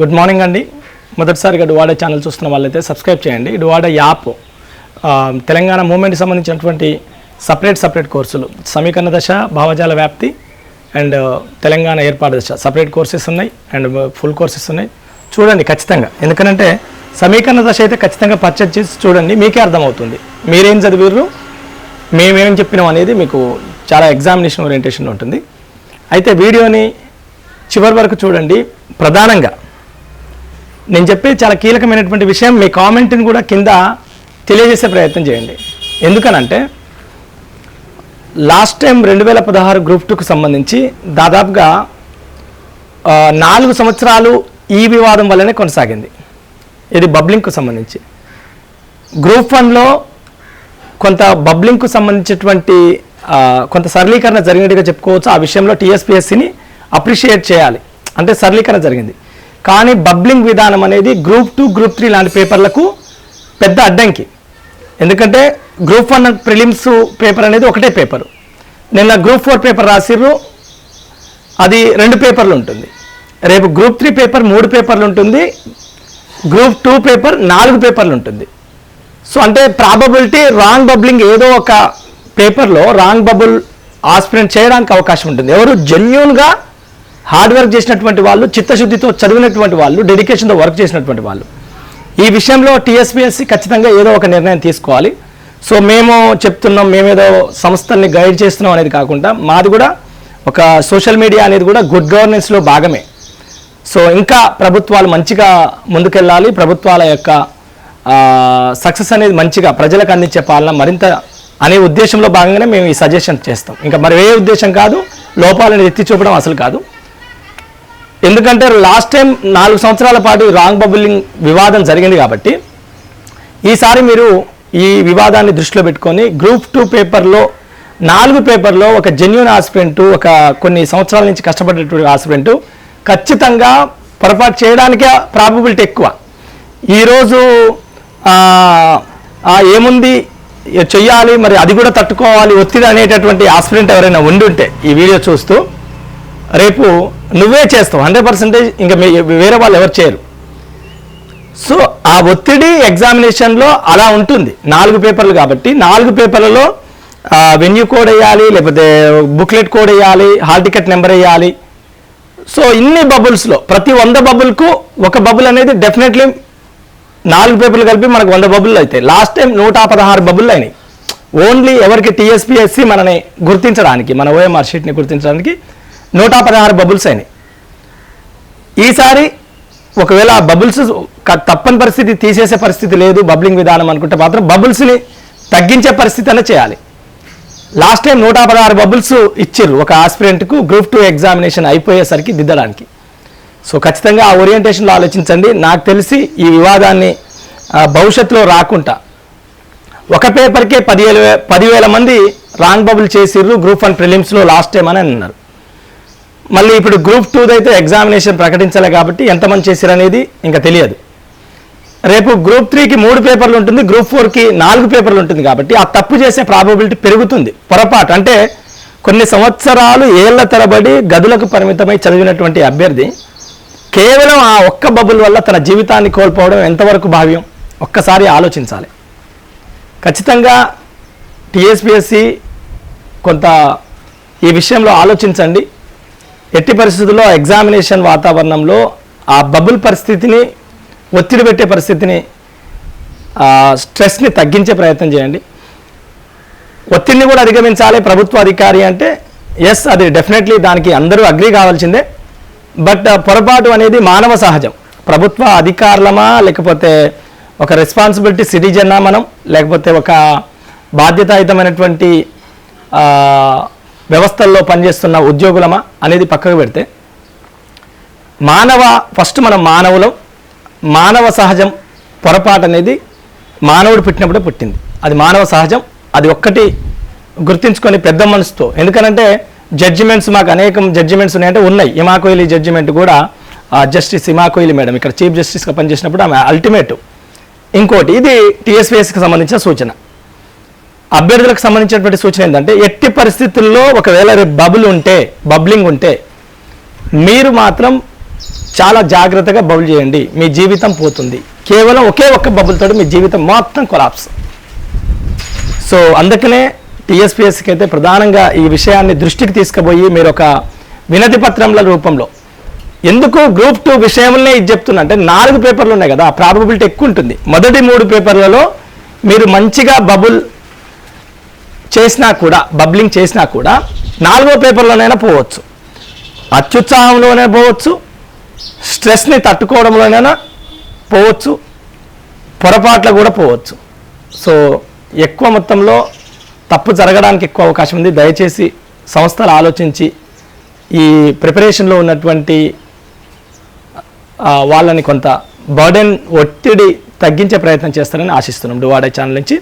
Good morning అండి. మొదటిసారిగా డువాడా channel చూస్తున్న వాళ్ళైతే సబ్స్క్రైబ్ చేయండి. డువాడా యాప్ తెలంగాణ మూమెంట్కి సంబంధించినటువంటి సపరేట్ సపరేట్ కోర్సులు సమీకరణ దశ భావజాల వ్యాప్తి అండ్ తెలంగాణ ఏర్పాటు దశ. సపరేట్ కోర్సెస్ ఉన్నాయి అండ్ ఫుల్ కోర్సెస్ ఉన్నాయి. చూడండి ఖచ్చితంగా. ఎందుకంటే సమీకరణ దశ అయితే ఖచ్చితంగా పర్చేజ్ చేసి చూడండి మీకే అర్థమవుతుంది. మీరేం చదివిర్రు? మేమేం చెప్పినాం అనేది మీకు చాలా ఎగ్జామినేషన్ ఓరియంటేషన్ ఉంటుంది. అయితే వీడియోని చివరి వరకు చూడండి. ప్రధానంగా నేను చెప్పే చాలా కీలకమైనటువంటి విషయం. మీ కామెంట్ని కూడా కింద తెలియజేసే ప్రయత్నం చేయండి. ఎందుకనంటే లాస్ట్ టైం రెండు వేల పదహారు గ్రూప్ టూకు సంబంధించి దాదాపుగా నాలుగు సంవత్సరాలు ఈ వివాదం వల్లనే కొనసాగింది. ఇది బబ్లింగ్కు సంబంధించి. గ్రూప్ వన్లో కొంత బబ్లింగ్కు సంబంధించినటువంటి కొంత సరళీకరణ జరిగినట్టుగా చెప్పుకోవచ్చు. ఆ విషయంలో టీఎస్పీఎస్సిని అప్రిషియేట్ చేయాలి. అంటే సరళీకరణ జరిగింది. కానీ బబ్లింగ్ విధానం అనేది గ్రూప్ టూ గ్రూప్ త్రీ లాంటి పేపర్లకు పెద్ద అడ్డంకి. ఎందుకంటే గ్రూప్ వన్ ప్రిలిమ్స్ పేపర్ అనేది ఒకటే పేపర్. నిన్న గ్రూప్ ఫోర్ పేపర్ రాసిర్రు అది రెండు పేపర్లు ఉంటుంది. రేపు గ్రూప్ త్రీ పేపర్ మూడు పేపర్లు ఉంటుంది గ్రూప్ టూ పేపర్ నాలుగు పేపర్లు ఉంటుంది. సో అంటే ప్రాబబిలిటీ రాంగ్ బబ్లింగ్ ఏదో ఒక పేపర్లో రాంగ్ బబుల్ ఆస్పిరెంట్ చేయడానికి అవకాశం ఉంటుంది. ఎవరు జెన్యున్గా హార్డ్ వర్క్ చేసినటువంటి వాళ్ళు చిత్తశుద్ధితో చదివినటువంటి వాళ్ళు డెడికేషన్తో వర్క్ చేసినటువంటి వాళ్ళు. ఈ విషయంలో టీఎస్పీఎస్సీ ఖచ్చితంగా ఏదో ఒక నిర్ణయం తీసుకోవాలి. సో మేము చెప్తున్నాం మేమేదో సంస్థల్ని గైడ్ చేస్తున్నాం అనేది కాకుండా మాది కూడా ఒక సోషల్ మీడియా అనేది కూడా గుడ్ గవర్నెన్స్లో భాగమే. సో ఇంకా ప్రభుత్వాలు మంచిగా ముందుకెళ్ళాలి. ప్రభుత్వాల యొక్క సక్సెస్ అనేది మంచిగా ప్రజలకు అందించే పాలన మరింత అనే ఉద్దేశంలో భాగంగానే మేము ఈ సజెషన్ చేస్తాం. ఇంకా మరి ఏ ఉద్దేశం కాదు లోపాలను ఎత్తి చూపడం అసలు కాదు. ఎందుకంటే లాస్ట్ టైం నాలుగు సంవత్సరాల పాటు రాంగ్ బబులింగ్ వివాదం జరిగింది కాబట్టి ఈసారి మీరు ఈ వివాదాన్ని దృష్టిలో పెట్టుకొని గ్రూప్ టూ పేపర్లో నాలుగు పేపర్లో ఒక జెన్యున్ ఆస్పిరెంట్ ఒక కొన్ని సంవత్సరాల నుంచి కష్టపడేటువంటి ఆస్పిరెంట్ ఖచ్చితంగా పొరపాటు చేయడానికే ప్రాబబిలిటీ ఎక్కువ. ఈరోజు ఏముంది చెయ్యాలి మరి అది కూడా తట్టుకోవాలి ఒత్తిడి అనేటటువంటి ఆస్పిరెంట్ ఎవరైనా ఉండి ఉంటే ఈ వీడియో చూస్తూ రేపు నువ్వే చేస్తావు. హండ్రెడ్ పర్సెంటేజ్ ఇంకా మీ- వేరే వాళ్ళు ఎవరు చేయరు. సో ఆ ఒత్తిడి ఎగ్జామినేషన్లో అలా ఉంటుంది. నాలుగు పేపర్లు కాబట్టి నాలుగు పేపర్లలో వెన్యూ కోడ్ వేయాలి లేకపోతే బుక్లెట్ కోడ్ వేయాలి హాల్ టికెట్ నెంబర్ వేయాలి. సో ఇన్ని బబుల్స్లో ప్రతి వంద బబుల్కు ఒక బబుల్ అనేది డెఫినెట్లీ నాలుగు పేపర్లు కలిపి మనకు వంద బబుల్ అవుతాయి. లాస్ట్ టైం నూట పదహారు బబుల్ అయినాయి. ఓన్లీ ఎవరికి టీఎస్పీఎస్సి మనని గుర్తించడానికి మన ఓఎంఆర్ షీట్ని గుర్తించడానికి నూట పదహారు బబుల్స్ అయినాయి. ఈసారి ఒకవేళ ఆ బబుల్స్ తప్పని పరిస్థితి తీసేసే పరిస్థితి లేదు బబ్లింగ్ విధానం అనుకుంటే మాత్రం బబుల్స్ని తగ్గించే పరిస్థితి అనే చేయాలి. లాస్ట్ టైం నూట పదహారు బబుల్స్ ఇచ్చిర్రు. ఒక ఆస్పిరెంట్కు గ్రూప్ టూ ఎగ్జామినేషన్ అయిపోయేసరికి దిద్దడానికి. సో ఖచ్చితంగా ఆ ఓరియంటేషన్లో ఆలోచించండి. నాకు తెలిసి ఈ వివాదాన్ని భవిష్యత్తులో రాకుండా ఒక పేపర్కే పదివేల పదివేల మంది రాంగ్ బబుల్ చేసిర్రు గ్రూప్ వన్ ప్రిలిమ్స్లో లాస్ట్ టైం అని అన్నారు. మళ్ళీ ఇప్పుడు గ్రూప్ టూది అయితే ఎగ్జామినేషన్ ప్రకటించాలి కాబట్టి ఎంతమంది చేశారు అనేది ఇంకా తెలియదు. రేపు గ్రూప్ త్రీకి మూడు పేపర్లు ఉంటుంది గ్రూప్ ఫోర్కి నాలుగు పేపర్లు ఉంటుంది కాబట్టి ఆ తప్పు చేసే ప్రాబబిలిటీ పెరుగుతుంది. పొరపాటు అంటే కొన్ని సంవత్సరాలు ఏళ్ళ తరబడి గదులకు పరిమితమై చదివినటువంటి అభ్యర్థి కేవలం ఆ ఒక్క బబుల్ వల్ల తన జీవితాన్ని కోల్పోవడం ఎంతవరకు భావ్యం? ఒక్కసారి ఆలోచించాలి. ఖచ్చితంగా టీఎస్పిఎస్సి కొంత ఈ విషయంలో ఆలోచించండి. ఎట్టి పరిస్థితుల్లో ఎగ్జామినేషన్ వాతావరణంలో ఆ బబుల్ పరిస్థితిని ఒత్తిడి పెట్టే పరిస్థితిని స్ట్రెస్ని తగ్గించే ప్రయత్నం చేయండి. ఒత్తిడిని కూడా అధిగమించాలి. ప్రభుత్వ అధికారి అంటే ఎస్ అది డెఫినెట్లీ దానికి అందరూ అగ్రి కావాల్సిందే. బట్ పొరపాటు అనేది మానవ సహజం. ప్రభుత్వ అధికారులమా లేకపోతే ఒక రెస్పాన్సిబిలిటీ సిటిజన్నా మనం లేకపోతే ఒక బాధ్యతాయుతమైనటువంటి వ్యవస్థల్లో పనిచేస్తున్న ఉద్యోగులమా అనేది పక్కకు పెడితే మానవ ఫస్ట్ మనం మానవులం మానవ సహజం పొరపాటు అనేది మానవుడు పుట్టినప్పుడే పుట్టింది. అది మానవ సహజం అది ఒక్కటి గుర్తించుకొని పెద్ద మనసుతో. ఎందుకనంటే జడ్జిమెంట్స్ మాకు అనేకం జడ్జిమెంట్స్ ఉన్నాయంటే ఉన్నాయి. హిమా కోహ్లీ జడ్జిమెంట్ కూడా జస్టిస్ హిమా కోహ్లీ మేడం ఇక్కడ చీఫ్ జస్టిస్గా పనిచేసినప్పుడు ఆమె అల్టిమేట్ ఇంకోటి ఇది టీఎస్పీఎస్కి సంబంధించిన సూచన. అభ్యర్థులకు సంబంధించినటువంటి సూచన ఏంటంటే ఎట్టి పరిస్థితుల్లో ఒకవేళ రేపు బబుల్ ఉంటే బబ్లింగ్ ఉంటే మీరు మాత్రం చాలా జాగ్రత్తగా బబుల్ చేయండి. మీ జీవితం పోతుంది. కేవలం ఒకే ఒక్క బబుల్తో మీ జీవితం మొత్తం కొలాప్స్ సో అందుకనే టీఎస్పీఎస్కి అయితే ప్రధానంగా ఈ విషయాన్ని దృష్టికి తీసుకుపోయి మీరు ఒక వినతి పత్రంల రూపంలో ఎందుకు గ్రూప్ టూ విషయంలోనే ఇది చెప్తున్నా అంటే నాలుగు పేపర్లు ఉన్నాయి కదా ప్రాబబిలిటీ ఎక్కువ ఉంటుంది. మొదటి మూడు పేపర్లలో మీరు మంచిగా బబుల్ చేసినా కూడా బబ్లింగ్ చేసినా కూడా నాలుగో పేపర్లోనైనా పోవచ్చు. అత్యుత్సాహంలోనే పోవచ్చు. స్ట్రెస్ని తట్టుకోవడంలోనైనా పోవచ్చు. పొరపాట్ల కూడా పోవచ్చు. సో ఎక్కువ మొత్తంలో తప్పు జరగడానికి ఎక్కువ అవకాశం ఉంది. దయచేసి సంస్థలు ఆలోచించి ఈ ప్రిపరేషన్లో ఉన్నటువంటి వాళ్ళని కొంత బర్డెన్ ఒత్తిడి తగ్గించే ప్రయత్నం చేస్తారని ఆశిస్తున్నాం. డువాడే ఛానల్ నుంచి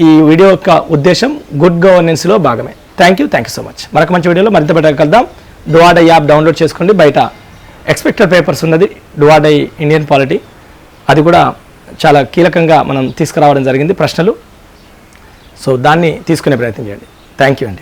ఈ వీడియో యొక్క ఉద్దేశం గుడ్ గవర్నెన్స్లో భాగమే. Thank you thank you so much మరొక మంచి వీడియోలో మరింత పెట్టగలుగుతాం డువాడై యాప్ డౌన్లోడ్ చేసుకోండి బయట ఎక్స్పెక్టెడ్ పేపర్స్ ఉన్నది. డువాడై ఇండియన్ పాలిటీ అది కూడా చాలా కీలకంగా మనం తీసుకురావడం జరిగింది ప్రశ్నలు. సో దాన్ని తీసుకునే ప్రయత్నం చేయండి. థ్యాంక్ యూ అండి.